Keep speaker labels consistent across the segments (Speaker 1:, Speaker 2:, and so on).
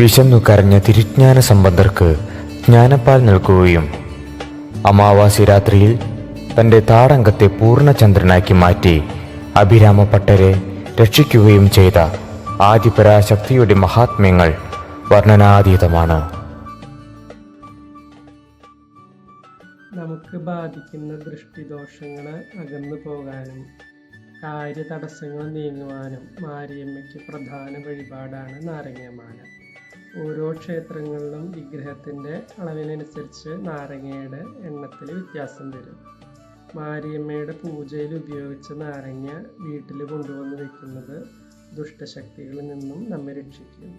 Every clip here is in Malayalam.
Speaker 1: വിശന്നു കരഞ്ഞ തിരുജ്ഞാന സമ്പന്നർക്ക് ജ്ഞാനപ്പാൽ നൽകുകയും അമാവാസി രാത്രിയിൽ തന്റെ താടങ്കത്തെ പൂർണചന്ദ്രനാക്കി മാറ്റി അഭിരാമ പട്ടരെ രക്ഷിക്കുകയും ചെയ്ത ആദിപരാശക്തിയുടെ മഹാത്മ്യങ്ങൾ വർണനാതീതമാണ്.
Speaker 2: നമുക്ക് ബാധിക്കുന്ന ദൃഷ്ടിദോഷങ്ങളെ അകന്നു പോകാനും കാര്യതടസ്സങ്ങൾ നീങ്ങുവാനും മാരിയമ്മയ്ക്ക് പ്രധാന വഴിപാടാണ് നാരങ്ങമാല. ഓരോ ക്ഷേത്രങ്ങളിലും വിഗ്രഹത്തിന്റെ അളവിനനുസരിച്ച് നാരങ്ങയുടെ എണ്ണത്തിൽ വ്യത്യാസം വരും. മാരിയമ്മയുടെ പൂജയിൽ ഉപയോഗിച്ച നാരങ്ങ വീട്ടിൽ കൊണ്ടുവന്ന് വെക്കുന്നത് ദുഷ്ടശക്തികളിൽ നിന്നും നമ്മെ രക്ഷിക്കും.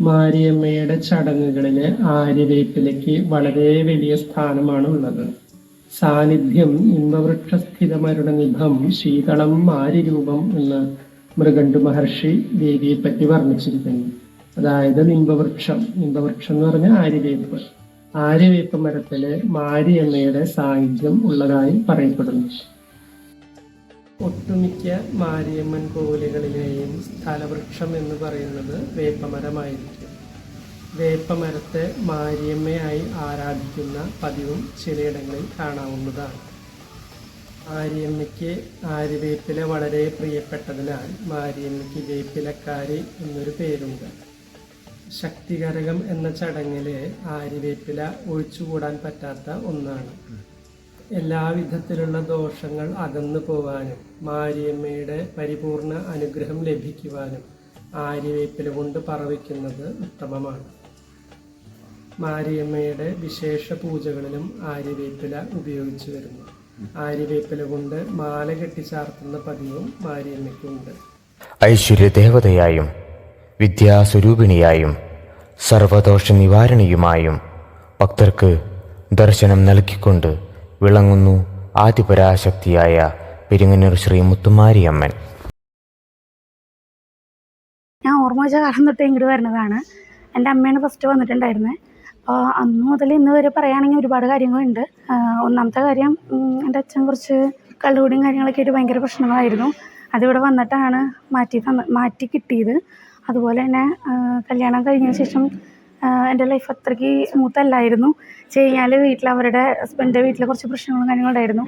Speaker 2: മാരിയമ്മയുടെ ചടങ്ങുകളിൽ ആര്യവേപ്പിലയ്ക്ക് വളരെ വലിയ സ്ഥാനമാണ് ഉള്ളത്. സാന്നിധ്യം ഇമ്പവൃക്ഷസ്ഥിതമരുടെ നിഭം ശീതളം മാരിരൂപം എന്ന് മൃഗണ്ടു മഹർഷി ദേവിയെപ്പറ്റി വർണിച്ചിരിക്കുന്നു. അതായത് നിംബവൃക്ഷം. നിംബവൃക്ഷം എന്ന് പറഞ്ഞാൽ ആര്യവേപ്പ്. ആര്യവേപ്പ് മരത്തിൽ മാരിയമ്മയുടെ സാന്നിധ്യം ഉള്ളതായി പറയപ്പെടുന്നു. ഒട്ടുമിക്ക മാരിയമ്മൻ കോവിലുകളിലെയും സ്ഥലവൃക്ഷം എന്ന് പറയുന്നത് വേപ്പമരമായിരിക്കും. വേപ്പമരത്തെ മാരിയമ്മയായി ആരാധിക്കുന്ന പതിവും ചിലയിടങ്ങളിൽ കാണാവുന്നതാണ്. മാരിയമ്മയ്ക്ക് ആര്യവേപ്പില വളരെ പ്രിയപ്പെട്ടതിനാൽ മാരിയമ്മയ്ക്ക് വേപ്പിലക്കാരി എന്നൊരു പേരുണ്ട്. ശക്തികരകം എന്ന ചടങ്ങിൽ ആര്യവേപ്പില ഒഴിച്ചുകൂടാൻ പറ്റാത്ത ഒന്നാണ്. എല്ലാവിധത്തിലുള്ള ദോഷങ്ങൾ അകന്നു പോവാനും മാരിയമ്മയുടെ പരിപൂർണ അനുഗ്രഹം ലഭിക്കുവാനും ആര്യവേപ്പില കൊണ്ട് പറവിക്കുന്നത് ഉത്തമമാണ്. മാരിയമ്മയുടെ വിശേഷ പൂജകളിലും ആര്യവേപ്പില ഉപയോഗിച്ചു വരുന്നു. ആര്യവേപ്പില കൊണ്ട് മാല കെട്ടിച്ചാർത്തുന്ന പതിവും മാരിയമ്മയ്ക്കുണ്ട്.
Speaker 1: ഐശ്വര്യദേവതയായും വിദ്യാസ്വരൂപിണിയായും സർവദോഷ നിവാരണിയുമായും ഭക്തർക്ക് ദർശനം നൽകിക്കൊണ്ട് വിളങ്ങുന്നു ആദിപരാശക്തിയായ പെരിങ്ങന്നൂർ ശ്രീ മുത്തുമാരിയമ്മൻ.
Speaker 3: ഞാൻ ഓർമ്മ വെച്ച കാലം തൊട്ട് ഇങ്ങോട്ട് വരുന്നതാണ്. എന്റെ അമ്മയാണ് ഫസ്റ്റ് വന്നിട്ടുണ്ടായിരുന്നത് അപ്പോൾ അന്ന് മുതൽ ഇന്ന് വരെ പറയുകയാണെങ്കിൽ ഒരുപാട് കാര്യങ്ങളുണ്ട്. ഒന്നാമത്തെ കാര്യം എന്റെ അച്ഛൻ കുറച്ച് കള്ളുകൂടിയും കാര്യങ്ങളൊക്കെ ആയിട്ട് ഭയങ്കര പ്രശ്നങ്ങളായിരുന്നു. അതിവിടെ വന്നിട്ടാണ് മാറ്റി തന്ന മാറ്റി കിട്ടിയത്. അതുപോലെ തന്നെ കല്യാണം കഴിഞ്ഞ ശേഷം എന്റെ ലൈഫ് അത്രയ്ക്ക് സ്മൂത്ത് അല്ലായിരുന്നു. വെച്ച് കഴിഞ്ഞാൽ വീട്ടിൽ അവരുടെ ഹസ്ബൻഡിന്റെ വീട്ടിൽ കുറച്ച് പ്രശ്നങ്ങളും കാര്യങ്ങളും ഉണ്ടായിരുന്നു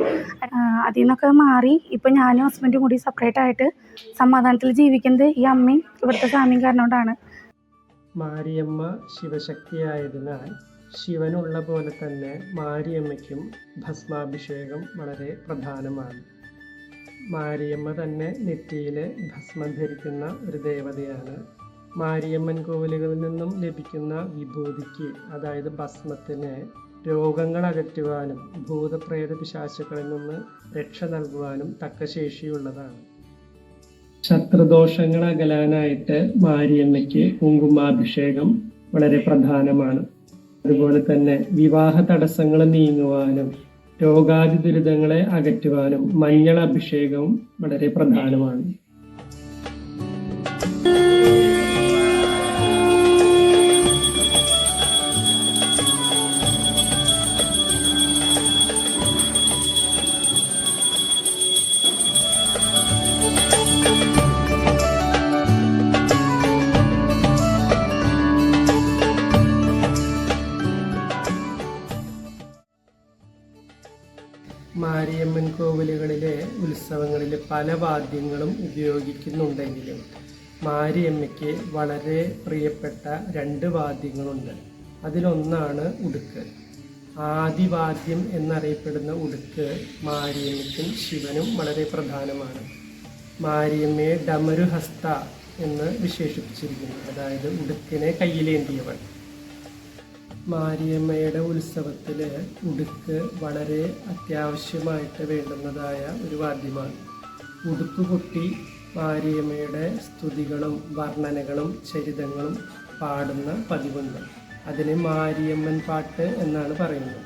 Speaker 3: അതിൽ നിന്നൊക്കെ മാറി ഇപ്പം ഞാനും ഹസ്ബൻഡും കൂടി സെപ്പറേറ്റ് ആയിട്ട് സമാധാനത്തിൽ ജീവിക്കുന്നത് ഈ അമ്മയും ഇവിടുത്തെ സ്വാമിയും കാരണം കൊണ്ടാണ്
Speaker 2: മാരിയമ്മ ശിവശക്തിയായതിനാൽ ശിവനുള്ള പോലെ തന്നെ മാരിയമ്മയ്ക്കും ഭസ്മാഭിഷേകം വളരെ പ്രധാനമാണ്. മാരിയമ്മ തന്നെ നെറ്റിയിലെ ഭസ്മം ധരിക്കുന്ന ഒരു ദേവതയാണ്. മാരിയമ്മൻ കോവിലുകളിൽ നിന്നും ലഭിക്കുന്ന വിഭൂതിക്ക് അതായത് ഭസ്മത്തിന് രോഗങ്ങൾ അകറ്റുവാനും ഭൂതപ്രേത പിശാശുക്കളിൽ നിന്ന് രക്ഷ നൽകുവാനും തക്ക ശേഷിയുള്ളതാണ്. ശത്രുദോഷങ്ങൾ അകലാനായിട്ട് മാരിയമ്മയ്ക്ക് കുങ്കുമാഭിഷേകം വളരെ പ്രധാനമാണ്. അതുപോലെ തന്നെ വിവാഹ തടസ്സങ്ങൾ നീങ്ങുവാനും രോഗാതി ദുരിതങ്ങളെ അകറ്റുവാനും മഞ്ഞൾ അഭിഷേകവും വളരെ പ്രധാനമാണ്. കോവിലുകളിലെ ഉത്സവങ്ങളിൽ പല വാദ്യങ്ങളും ഉപയോഗിക്കുന്നുണ്ടെങ്കിലും മാരിയമ്മയ്ക്ക് വളരെ പ്രിയപ്പെട്ട രണ്ട് വാദ്യങ്ങളുണ്ട്. അതിലൊന്നാണ് ഉടുക്ക്. ആദിവാദ്യം എന്നറിയപ്പെടുന്ന ഉടുക്ക് മാരിയമ്മയ്ക്കും ശിവനും വളരെ പ്രധാനമാണ്. മാരിയമ്മയെ ഡമരുഹസ്ത എന്ന് വിശേഷിപ്പിച്ചിരിക്കുന്നു. അതായത് ഉടുക്കിനെ കയ്യിലേന്തിയവൾ. മാരിയമ്മയുടെ ഉത്സവത്തിൽ ഉടുക്ക് വളരെ അത്യാവശ്യമായിട്ട് വേണ്ടുന്നതായ ഒരു വാദ്യമാണ്. ഉടുക്ക് കുട്ടി മാരിയമ്മയുടെ സ്തുതികളും വർണനകളും ചരിതങ്ങളും പാടുന്ന പതിവുണ്ട്. അതിന് മാരിയമ്മൻ പാട്ട് എന്നാണ് പറയുന്നത്.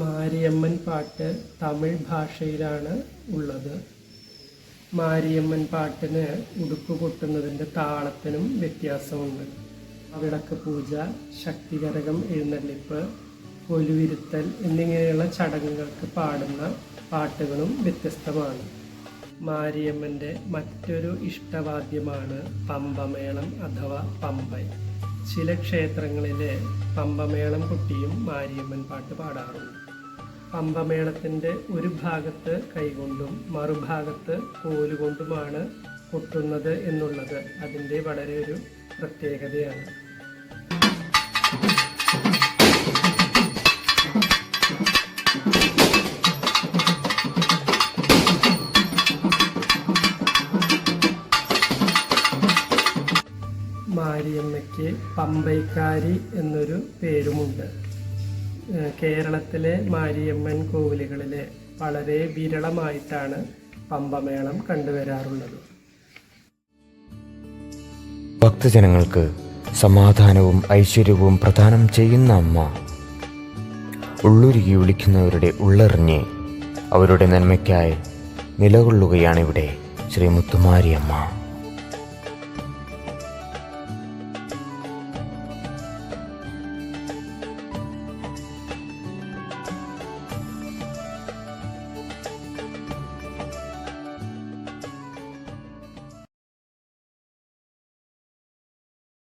Speaker 2: മാരിയമ്മൻ പാട്ട് തമിഴ് ഭാഷയിലാണ് ഉള്ളത്. മാരിയമ്മൻ പാട്ടിന് ഉടുപ്പ് കൊട്ടുന്നതിന്റെ താളത്തിനും വ്യത്യാസമുണ്ട്. വിളക്ക് പൂജ ശക്തികരകം എഴുന്നള്ളിപ്പ് കൊലുവിരുത്തൽ എന്നിങ്ങനെയുള്ള ചടങ്ങുകൾക്ക് പാടുന്ന പാട്ടുകളും വ്യത്യസ്തമാണ്. മാരിയമ്മന്റെ മറ്റൊരു ഇഷ്ടവാദ്യമാണ് പമ്പമേളം അഥവാ പമ്പൈ. ചില ക്ഷേത്രങ്ങളിലെ പമ്പമേളം കുട്ടിയും മാരിയമ്മൻ പാട്ട് പാടാറുണ്ട്. പമ്പമേളത്തിന്റെ ഒരു ഭാഗത്ത് കൈകൊണ്ടും മറുഭാഗത്ത് കോലുകൊണ്ടുമാണ് കൊട്ടുന്നത് എന്നുള്ളത് അതിന്റെ വളരെ ഒരു പ്രത്യേകതയാണ്. മാരിയമ്മയ്ക്ക് പമ്പൈക്കാരി എന്നൊരു പേരുമുണ്ട്. കേരളത്തിലെ മാരിയമ്മൻ കോവിലുകളിൽ വളരെ വിരളമായിട്ടാണ് പമ്പമേളം കണ്ടുവരാറുള്ളത്.
Speaker 1: ഭക്തജനങ്ങൾക്ക് സമാധാനവും ഐശ്വര്യവും പ്രദാനം ചെയ്യുന്ന അമ്മ. ഉള്ളുരുകി വിളിക്കുന്നവരുടെ ഉള്ളറിഞ്ഞ് അവരുടെ നന്മയ്ക്കായി നിലകൊള്ളുകയാണിവിടെ ശ്രീ മുത്തുമാരിയമ്മ.